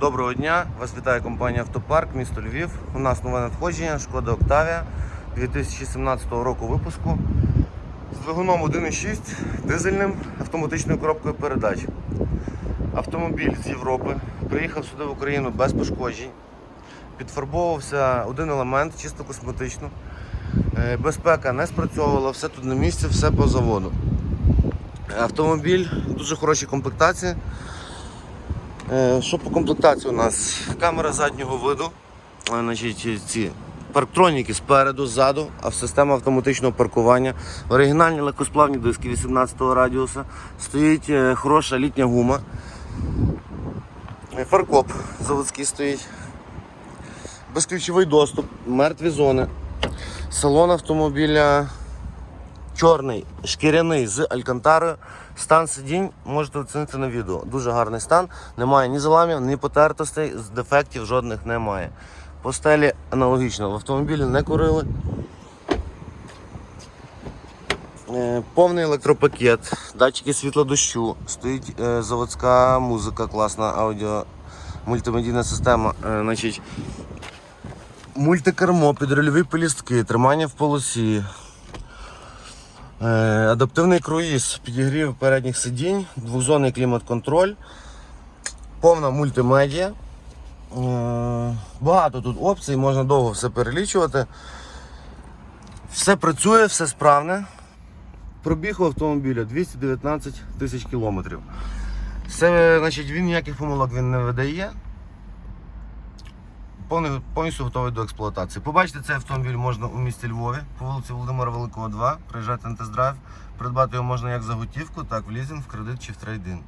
Доброго дня! Вас вітає компанія Автопарк, місто Львів. У нас нове надходження Шкода Октавія 2017 року випуску з двигуном 1.6 дизельним автоматичною коробкою передач. Автомобіль з Європи приїхав сюди в Україну без пошкоджень. Підфарбовувався один елемент, чисто косметично. Е, Безпека не спрацьовувала, все тут на місці, все по заводу. Автомобіль в дуже хорошій комплектації. Е, Що по комплектації у нас? Камера заднього виду, е, значить, ці парктроніки спереду, ззаду, а система автоматичного паркування. Оригінальні легкосплавні диски 18-го радіуса. Стоїть е, хороша літня гума. Фаркоп заводський стоїть. Безключовий доступ, мертві зони. Салон автомобіля чорний, шкіряний з алькантарою. Стан сидінь можете оцінити на відео. Дуже гарний стан. Немає ні заламів, ні потертостей, з дефектів жодних немає. По стелі аналогічно. В автомобілі не курили. Е, Повний електропакет, датчики світлодощу, стоїть е, заводська музика, класна аудіо, мультимедійна система. Е, значить, мультикермо, підрульові пелістки, тримання в полосі, Адаптивний круїз, підігрів передніх сидінь, двохзонний клімат-контроль, повна мультимедіа. Е, Багато тут опцій, можна довго все перелічувати. Все працює, все справне. Пробіг у автомобіля 219 тисяч кілометрів. Все, значить, він ніяких помилок він не видає. Повністю готовий до експлуатації. Побачити цей автомобіль можна у місті Львові по вулиці Володимира Великого, 2. Приїжджати на тест-драйв. Придбати його можна як за готівку, так в лізинг, в кредит чи в трейдин.